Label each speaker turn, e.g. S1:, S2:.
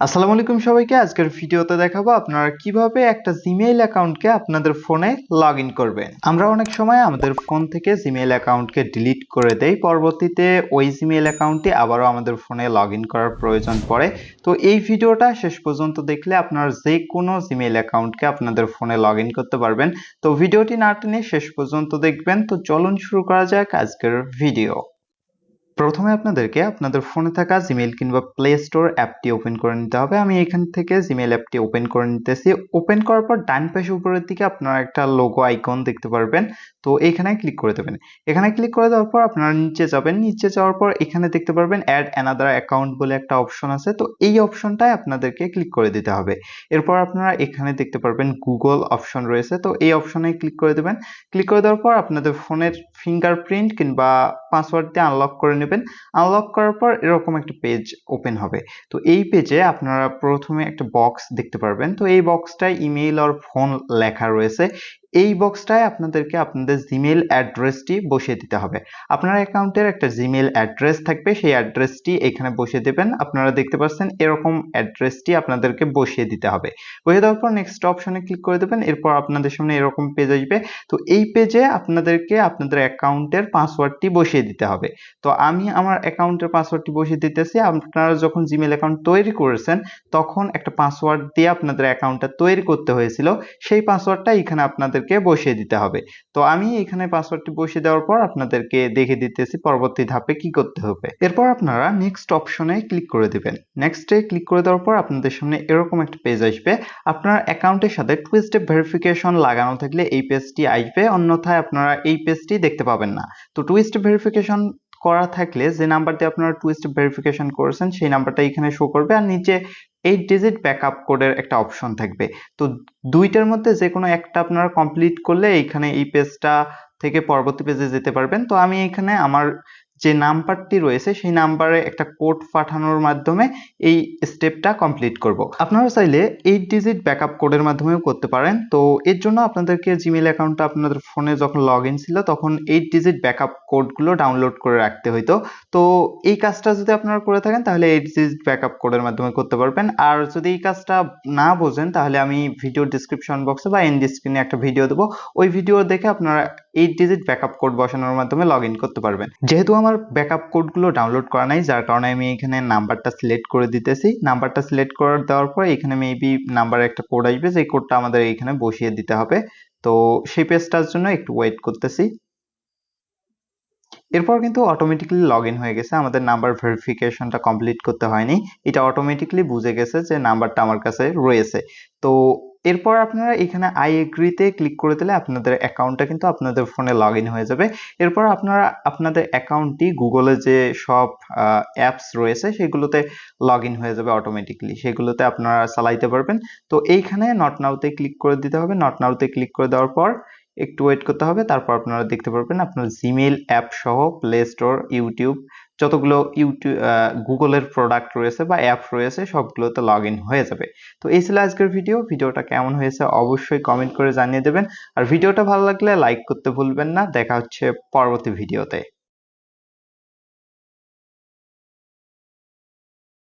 S1: আসসালামু আলাইকুম সবাইকে। আজকের ভিডিওতে দেখাবো আপনারা কীভাবে একটা জিমেইল অ্যাকাউন্টকে আপনাদের ফোনে লগ করবেন। আমরা অনেক সময় আমাদের ফোন থেকে জিমেইল অ্যাকাউন্টকে ডিলিট করে দেই। পরবর্তীতে ওই জিমেইল অ্যাকাউন্টটি আবারও আমাদের ফোনে লগ করার প্রয়োজন পড়ে। তো এই ভিডিওটা শেষ পর্যন্ত দেখলে আপনারা যে কোনো জিমেইল অ্যাকাউন্টকে আপনাদের ফোনে লগ করতে পারবেন। তো ভিডিওটি না টেনে শেষ পর্যন্ত দেখবেন। তো চলুন শুরু করা যাক আজকের ভিডিও প্রথমে আপনাদেরকে আপনাদের ফোনে থাকা জিমেইল কিংবা প্লে স্টোর অ্যাপটি ওপেন করে নিতে হবে। আমি এখান থেকে জিমেইল অ্যাপটি ওপেন করে নিতেছি। ওপেন করার পর ডান পাশে উপরের দিকে আপনারা একটা লোগো আইকন দেখতে পারবেন। তো এখানে ক্লিক করে দেবেন। এখানে ক্লিক করে দেওয়ার পর আপনারা নিচে যাবেন। নিচে যাওয়ার পর এখানে দেখতে পারবেন অ্যাড অ্যানাদার অ্যাকাউন্ট বলে একটা অপশন আছে। তো এই অপশনটায় আপনাদেরকে ক্লিক করে দিতে হবে। এরপর আপনারা এখানে দেখতে পারবেন গুগল অপশন রয়েছে। তো এই অপশনে ক্লিক করে দেবেন। ক্লিক করে দেওয়ার পর আপনাদের ফোনের ফিঙ্গারপ্রিন্ট কিংবা পাসওয়ার্ড দিয়ে আনলক করে নেবেন। আনলক করার পর এরকম একটা পেজ ওপেন হবে। তো এই পেজে আপনারা প্রথমে একটা বক্স দেখতে পারবেন। তো এই বক্সটায় ইমেইল আর ফোন লেখা রয়েছে। এই বক্সটায় আপনাদেরকে আপনাদের জিমেল অ্যাড্রেসটি বসিয়ে দিতে হবে। আপনার অ্যাকাউন্টের একটা জিমেল অ্যাড্রেস থাকবে, সেই অ্যাড্রেসটি এখানে বসিয়ে দেবেন। আপনারা দেখতে পাচ্ছেন এরকম অ্যাড্রেসটি আপনাদেরকে বসিয়ে দিতে হবে। বসিয়ে দেওয়ার পর নেক্সট অপশনে ক্লিক করে দেবেন, এরপর আপনাদের সামনে এরকম পেজ আসবে। তো এই পেজে আপনাদেরকে আপনাদের অ্যাকাউন্টের পাসওয়ার্ডটি বসিয়ে দিতে হবে। তো আমি আমার অ্যাকাউন্টের পাসওয়ার্ডটি বসিয়ে দিতেছি। আপনারা যখন জিমেল অ্যাকাউন্ট তৈরি করেছেন, তখন একটা পাসওয়ার্ড দিয়ে আপনাদের অ্যাকাউন্টটা তৈরি করতে হয়েছিল। সেই পাসওয়ার্ডটা এখানে আপনাদের আপনাদেরকে বসিয়ে দিতে হবে। তো আমি এখানে পাসওয়ার্ডটি বসিয়ে দেওয়ার পর আপনাদেরকে দেখে দিতেছি পরবর্তী ধাপে কি করতে হবে। এরপর আপনারা নেক্সট অপশনে ক্লিক করে দিবেন। নেক্সটে ক্লিক করে দেওয়ার পর আপনাদের সামনে এরকম একটা পেজ আসবে। আপনার অ্যাকাউন্টের সাথে টু স্টেপ ভেরিফিকেশন লাগানো থাকলে এই পেজটি আসবে। অন্যথায় আপনারা এই পেজটি দেখতে পাবেন না। তো টু স্টেপ ভেরিফিকেশন করা থাকলে যে নাম্বার দিয়ে আপনারা টু স্টেপ ভেরিফিকেশন করেছেন, সেই নাম্বারটা এখানে শো করবে আর নিচে এইট ডিজিট ব্যাকআপ কোডের একটা অপশন থাকবে। তো দুইটার মধ্যে যে কোনো একটা আপনারা কমপ্লিট করলে এইখানে এই পেজটা থেকে পরবর্তী পেজে যেতে পারবেন। তো আমি এখানে আমার যে নাম্বারটি রয়েছে, সেই নাম্বারে একটা কোড পাঠানোর মাধ্যমে এই স্টেপটা কমপ্লিট করব। আপনারা চাইলে এইট ডিজিট ব্যাকআপ কোডের মাধ্যমেও করতে পারেন। তো এর জন্য আপনাদেরকে জিমেল অ্যাকাউন্টটা আপনাদের ফোনে যখন লগ ছিল, তখন এইট ডিজিট ব্যাকআপ কোডগুলো ডাউনলোড করে রাখতে হইতো। তো এই কাজটা যদি আপনারা করে থাকেন, তাহলে এইট ডিজিট ব্যাকআপ কোডের মাধ্যমে করতে পারবেন। আর যদি এই কাজটা না বোঝেন, তাহলে আমি ভিডিও ডিসক্রিপশন বক্সে বা এন্ড স্ক্রিনে একটা ভিডিও দেবো। ওই ভিডিও দেখে আপনারা এইট ডিজিট ব্যাকআপ কোড বসানোর মাধ্যমে লগ করতে পারবেন। যেহেতু আমার ব্যাকআপ কোডগুলো ডাউনলোড করা নাই, যার কারণে আমি এখানে নাম্বারটা সিলেক্ট করে দিতেছি। নাম্বারটা সিলেক্ট করে দেওয়ার পর এখানে মেবি নাম্বারে একটা কোড আসবে যে কোডটা আমাদের এখানে বসিয়ে দিতে হবে। তো সেই পেজটার জন্য একটু ওয়েট করতেছি। এরপর কিন্তু অটোমেটিক্যালি লগ হয়ে গেছে। আমাদের নাম্বার ভেরিফিকেশনটা কমপ্লিট করতে হয়নি। এটা অটোমেটিক্যালি বুঝে গেছে যে নাম্বারটা আমার কাছে রয়েছে। তো এরপর আপনারা এখানে আই এগ্রিতে ক্লিক করে দিলে আপনাদের অ্যাকাউন্টটা কিন্তু আপনাদের ফোনে লগ হয়ে যাবে। এরপর আপনারা, আপনাদের অ্যাকাউন্টটি গুগলে যে সব অ্যাপস রয়েছে সেগুলোতে লগ হয়ে যাবে অটোমেটিকলি সেগুলোতে আপনারা চালাইতে পারবেন। তো এইখানে নট নাউতে ক্লিক করে দিতে হবে। নট নাউতে ক্লিক করে দেওয়ার পর একটু ওয়েট করতে হবে। তারপর আপনারা দেখতে পারবেন আপনার জিমেইল অ্যাপ সহ প্লে স্টোর ইউটিউব যতগুলো ইউটিউব গুগলের প্রোডাক্ট রয়েছে বা অ্যাপ রয়েছে, সবগুলোতে লগ হয়ে যাবে। তো এই ছিল আজকের ভিডিও ভিডিওটা কেমন হয়েছে অবশ্যই কমেন্ট করে জানিয়ে দেবেন। আর ভিডিওটা ভালো লাগলে লাইক করতে ভুলবেন না। দেখা হচ্ছে পরবর্তী ভিডিওতে